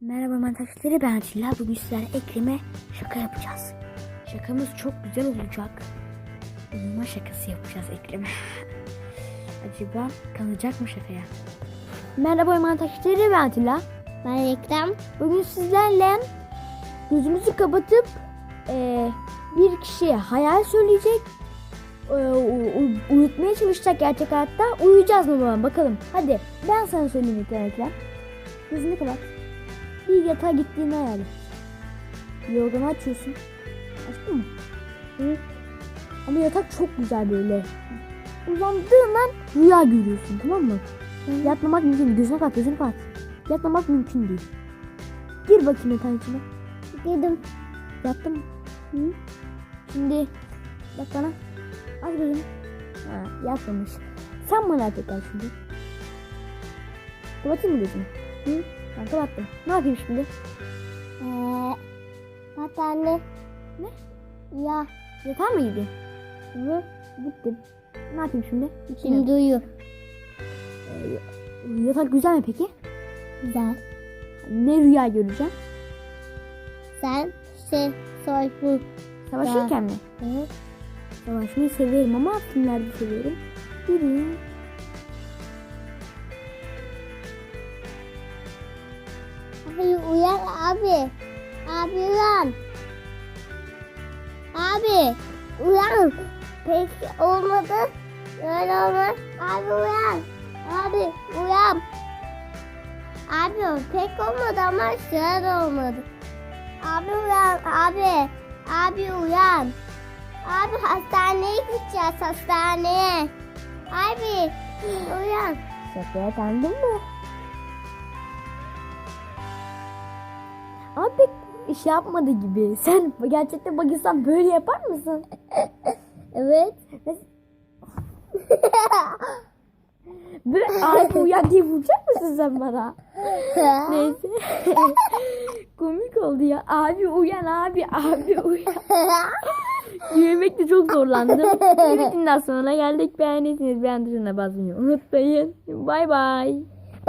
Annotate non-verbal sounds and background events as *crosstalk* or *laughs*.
Merhaba mantakçıları ben Atilla. Bugün sizlerle Ekrem'e şaka yapacağız. Şakamız çok güzel olacak. Uyuma şakası yapacağız Ekrem'e. *laughs* Acaba kalacak mı şakaya? Merhaba mantakçıları ben Atilla. Ben Ekrem. Bugün sizlerle gözümüzü kapatıp eee, bir kişiye hayal söyleyecek. u- uyutmaya çalışacak gerçek hayatta. Uyuyacağız mı baba bakalım. Hadi ben sana söyleyeyim Ekrem. Gözünü kapat. Bir yatağa gittiğini hayal et. Yorganı açıyorsun. Açtın mı? Hı. Ama yatak çok güzel böyle. Uzandığından rüya görüyorsun tamam mı? Yatmamak mümkün değil. Gözünü kapat gözünü kapat. Yatmamak mümkün değil. Gir bakayım yatağın içine. Girdim. Yattın mı? Hı? Şimdi bak bana. Aç gözünü. Ha, yatmamış. Sen bana tekrar şimdi. Kapatayım mı gözünü? Hı? Ben kapattım. Ne yapayım şimdi? Ee, battaniye. Ne? Ya. Yatağa mı giydin? Hı? Gittim. Ne yapayım şimdi? Şimdi uyu. Ee, yatak güzel mi peki? Güzel. Ne rüya göreceğim? Sen şey soygun. Savaşırken mi? Hı? Savaşmayı severim ama filmlerde seviyorum. Yürü. Abi uyan abi. Abi uyan. Abi uyan. Peki olmadı. Öyle olmaz. Abi uyan. Abi uyan. Abi pek olmadı ama şöyle olmadı. Abi uyan abi. Abi uyan. Abi hastaneye gideceğiz hastaneye. Abi uyan. Şakaya kandın mı? Abi pek iş yapmadı gibi. *laughs* Sen gerçekten bakırsan böyle yapar mısın? *laughs* Evet. *laughs* Böyle abi uyan diye vuracak mısın sen bana? Neyse. Komik oldu ya. Abi uyan abi abi uyan. Yürümekte çok zorlandım. Daha sonuna geldik. Beğendiyseniz beğen tuşuna basmayı unutmayın. Bay bay.